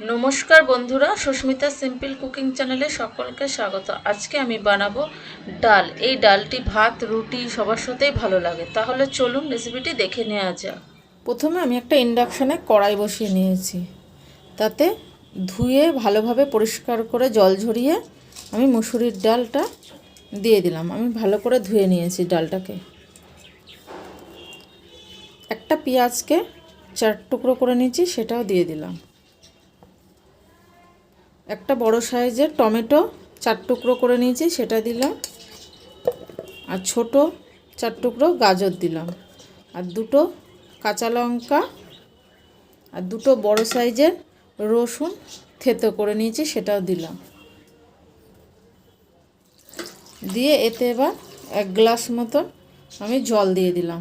নমস্কার বন্ধুরা, Susmita simple cooking চ্যানেলে সকলকে স্বাগত। আজকে আমি বানাবো ডাল। এই ডালটি ভাত, রুটি সবার সাথেই ভালো লাগে। তাহলে চলুন রেসিপিটি দেখে নেওয়া যাক। প্রথমে আমি একটা ইন্ডাকশানে কড়াই বসিয়ে নিয়েছি। তাতে ধুয়ে ভালোভাবে পরিষ্কার করে জল ঝরিয়ে আমি মুসুরির ডালটা দিয়ে দিলাম। আমি ভালো করে ধুয়ে নিয়েছি ডালটাকে। একটা পেঁয়াজকে চার টুকরো করে নিয়েছি, সেটাও দিয়ে দিলাম। একটা বড় সাইজের টমেটো চার টুকরো করে নিয়েছি, সেটা দিলাম। আর ছোট চার টুকরো গাজর দিলাম। আর দুটো কাঁচা লঙ্কা আর দুটো বড় সাইজের রসুন থেতো করে নিয়েছি, সেটাও দিলাম। দিয়ে এতে এবার এক গ্লাস মতন আমি জল দিয়ে দিলাম।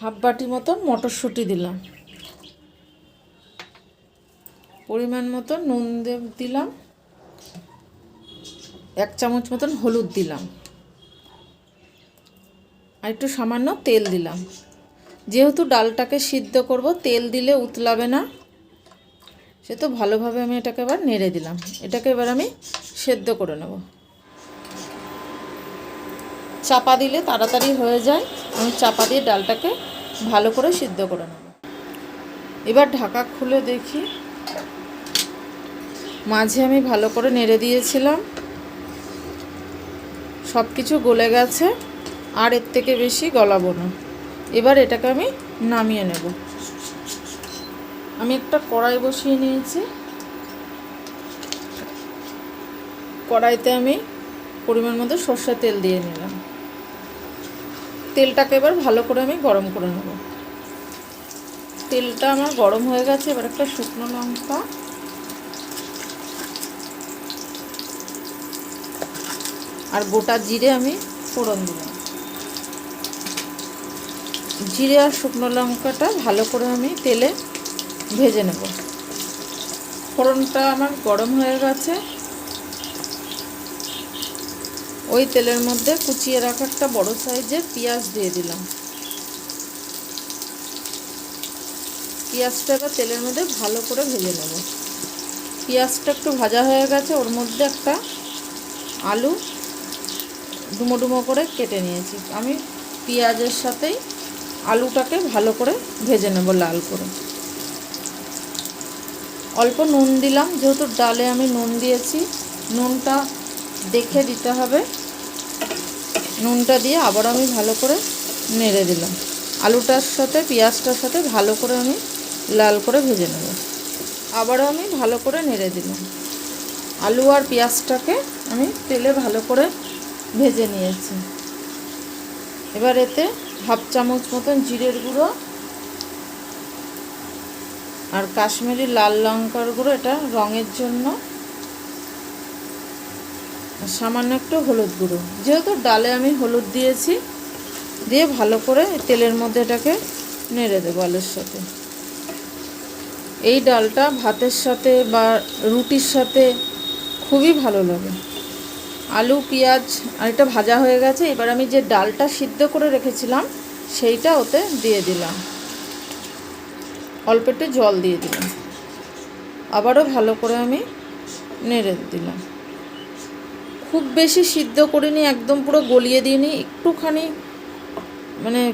হাফ বাটি মতন মটরশুঁটি দিলাম। পরিমাণ মতো নুন দিলাম। এক চামচ মতন হলুদ দিলাম। আর একটু সামান্য তেল দিলাম। যেহেতু ডালটাকে সিদ্ধ করব, তেল দিলে উতলাবে না। সে তো ভালোভাবে আমি এটাকে এবার নেড়ে দিলাম। এটাকে এবার আমি সেদ্ধ করে নেব। চাপা দিলে তাড়াতাড়ি হয়ে যায়। আমি চাপা দিয়ে ডালটাকে ভালো করে সিদ্ধ করে নেব। এবার ঢাকা খুলে দেখি। মাঝে আমি ভালো করে নেড়ে দিয়েছিলাম। সব কিছু গলে গেছে, আর এর থেকে বেশি গলাবো না। এবার এটাকে আমি নামিয়ে নেব। আমি একটা কড়াই বসিয়ে নিয়েছি। কড়াইতে আমি পরিমাণ মতো সর্ষের তেল দিয়ে নিলাম। তেলটাকে এবার ভালো করে আমি গরম করে নেব। তেলটা আমার গরম হয়ে গেছে, এবার একটা শুকনো লঙ্কা আর গোটা জিরে আমি ফোড়ন দিলাম। জিরে আর শুকনো লঙ্কাটা ভালো করে আমি তেলে ভেজে নেব। ফোড়নটা আমার গরম হয়ে গেছে। ওই তেলের মধ্যে কুচিয়ে রাখা একটা বড় সাইজের পেঁয়াজ দিয়ে দিলাম। পেঁয়াজটা তেলের মধ্যে ভালো করে ভেজে নেব। পেঁয়াজটা একটু ভাজা হয়ে গেছে, ওর মধ্যে একটা আলু ডুমো ডুমো করে কেটে নিয়েছি। আমি পেঁয়াজের সাথেই আলুটাকে ভালো করে ভেজে নেব লাল করে। অল্প নুন দিলাম, যেহেতু ডালে আমি নুন দিয়েছি, নুনটা দেখে দিতে হবে। নুনটা দিয়ে আবার আমি ভালো করে নেড়ে দিলাম। আলুটার সাথে, পেঁয়াজটার সাথে ভালো করে আমি লাল করে ভেজে নেব। আবারও আমি ভালো করে নেড়ে দিলাম। আলু আর পেঁয়াজটাকে আমি তেলে ভালো করে ভেজে নিয়েছি। এবার এতে হাফ চামচ মতন জিরের গুঁড়ো আর কাশ্মীরি লাল লঙ্কার গুঁড়ো, এটা রঙের জন্য। সামান্য একটু হলুদ গুঁড়ো। যেহেতু ডালে আমি হলুদ দিয়েছি, দিয়ে ভালো করে তেলের মধ্যে এটাকে নেড়ে দেবো আলুর সাথে। এই ডালটা ভাতের সাথে বা রুটির সাথে খুবই ভালো লাগে। আলু, পেঁয়াজ আর এটা ভাজা হয়ে গেছে। এবার আমি যে ডালটা সিদ্ধ করে রেখেছিলাম, সেইটা ওতে দিয়ে দিলাম। অল্প একটু জল দিয়ে দিলাম। আবারও ভালো করে আমি নেড়ে দিলাম। খুব বেশি সিদ্ধ করিনি, একদম পুরো গলিয়ে দিইনি। একটুখানি মানে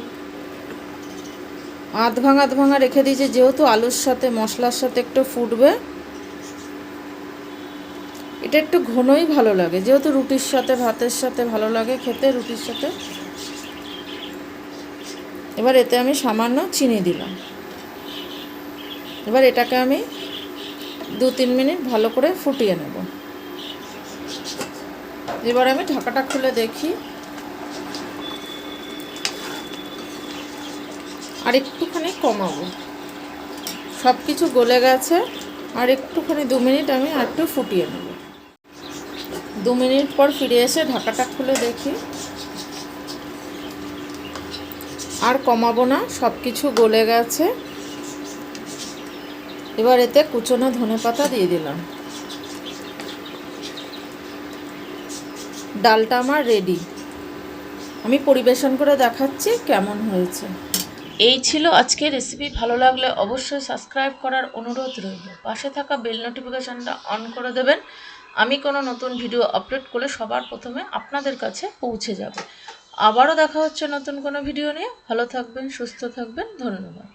আধ ভাঙা আধ ভাঙা রেখে দিয়েছি, যেহেতু আলুর সাথে, মশলার সাথে একটু ফুটবে। এটা একটু ঘনই ভালো লাগে। যেহেতু রুটির সাথে, ভাতের সাথে ভালো লাগে খেতে, রুটির সাথে। এবার এতে আমি সামান্য চিনি দিলাম। এবার এটাকে আমি দু তিন মিনিট ভালো করে ফুটিয়ে নেব। এবার আমি ঢাকাটা খুলে দেখি। আর একটুখানি কমাবো। সব কিছু গলে গেছে। আর একটুখানি দু মিনিট আমি আর একটু ফুটিয়ে নেব। দু মিনিট পর ফিরে এসে ঢাকাটা খুলে দেখি। আর কমাবো না সব কিছু গলে গেছে। এবার এতে কুচনো ধনে পাতা দিয়ে দিলাম। ডালটা আমার রেডি আমি পরিবেশন করে দেখাচ্ছি কেমন হয়েছে। এই ছিল আজকের রেসিপি ভালো লাগলে অবশ্যই সাবস্ক্রাইব করার অনুরোধ রইল। পাশে থাকা বেল নোটিফিকেশানটা অন করে দেবেন। আমি কোনো নতুন ভিডিও আপলোড করলে সবার প্রথমে আপনাদের কাছে পৌঁছে যাবে। আবারও দেখা হচ্ছে নতুন কোনো ভিডিও নিয়ে। ভালো থাকবেন, সুস্থ থাকবেন। ধন্যবাদ।